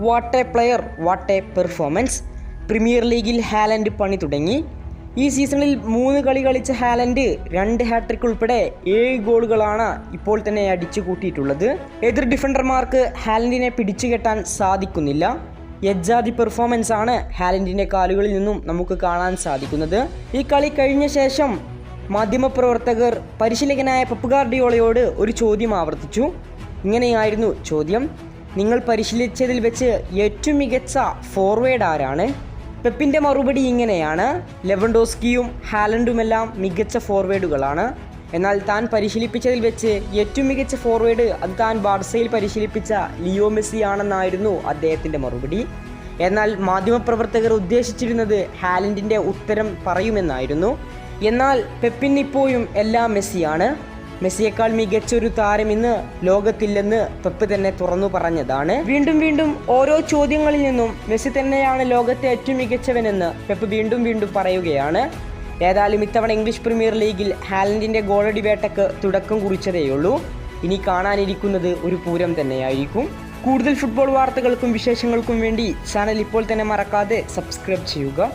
What a player what a performance premier ലീഗിൽ Haaland പണി തുടങ്ങി. ഈ സീസണിൽ മൂന്ന് കളി കളിച്ച ഹാലൻഡ് രണ്ട് ഹാട്രിക് ഉൾപ്പെടെ ഏഴ് ഗോളുകളാണ് ഇപ്പോൾ തന്നെ അടിച്ചു കൂട്ടിയിട്ടുള്ളത്. എതിർ ഡിഫൻഡർമാർക്ക് ഹാലൻഡിനെ പിടിച്ചു കെട്ടാൻ സാധിക്കുന്നില്ല. യജ്ജാതി പെർഫോമൻസ് ആണ് ഹാലൻഡിന്റെ കാലുകളിൽ നിന്നും നമുക്ക് കാണാൻ സാധിക്കുന്നത്. ഈ കളി കഴിഞ്ഞ ശേഷം മാധ്യമപ്രവർത്തകർ പരിശീലകനായ പപ്പുകാർഡിയോളയോട് ഒരു ചോദ്യം ആവർത്തിച്ചു. ഇങ്ങനെയായിരുന്നു ചോദ്യം. നിങ്ങൾ പരിശീലിച്ചതിൽ വെച്ച് ഏറ്റവും മികച്ച ഫോർവേഡ് ആരാണ്? പെപ്പിന്റെ മറുപടി ഇങ്ങനെയാണ്. ലെവൻഡോസ്കിയും ഹാലൻഡുമെല്ലാം മികച്ച ഫോർവേഡുകളാണ് എന്നാൽ താൻ പരിശീലിപ്പിച്ചതിൽ വെച്ച് ഏറ്റവും മികച്ച ഫോർവേഡ് അത് താൻ ബാർസയിൽ പരിശീലിപ്പിച്ച ലിയോ മെസ്സി ആണെന്നായിരുന്നു അദ്ദേഹത്തിന്റെ മറുപടി. എന്നാൽ മാധ്യമപ്രവർത്തകർ ഉദ്ദേശിച്ചിരുന്നത് ഹാലൻഡിന്റെ ഉത്തരം പറയുമെന്നായിരുന്നു. എന്നാൽ പെപ്പിൻ ഇപ്പോഴും എല്ലാം മെസ്സിയാണ്. മെസ്സിയേക്കാൾ മികച്ചൊരു താരം ഇന്ന് ലോകത്തില്ലെന്ന് പെപ്പ് തന്നെ തുറന്നു പറഞ്ഞതാണ്. വീണ്ടും വീണ്ടും ഓരോ ചോദ്യങ്ങളിൽ നിന്നും മെസ്സി തന്നെയാണ് ലോകത്തെ ഏറ്റവും മികച്ചവനെന്ന് പെപ്പ് വീണ്ടും വീണ്ടും പറയുകയാണ്. ഏതായാലും ഇത്തവണ ഇംഗ്ലീഷ് പ്രീമിയർ ലീഗിൽ ഹാലൻഡിന്റെ ഗോളടി വേട്ടക്ക് തുടക്കം കുറിച്ചതേയുള്ളൂ. ഇനി കാണാനിരിക്കുന്നത് ഒരു പൂരം തന്നെയായിരിക്കും. കൂടുതൽ ഫുട്ബോൾ വാർത്തകൾക്കും വിശേഷങ്ങൾക്കും വേണ്ടി ചാനൽ ഇപ്പോൾ തന്നെ മറക്കാതെ സബ്സ്ക്രൈബ് ചെയ്യുക.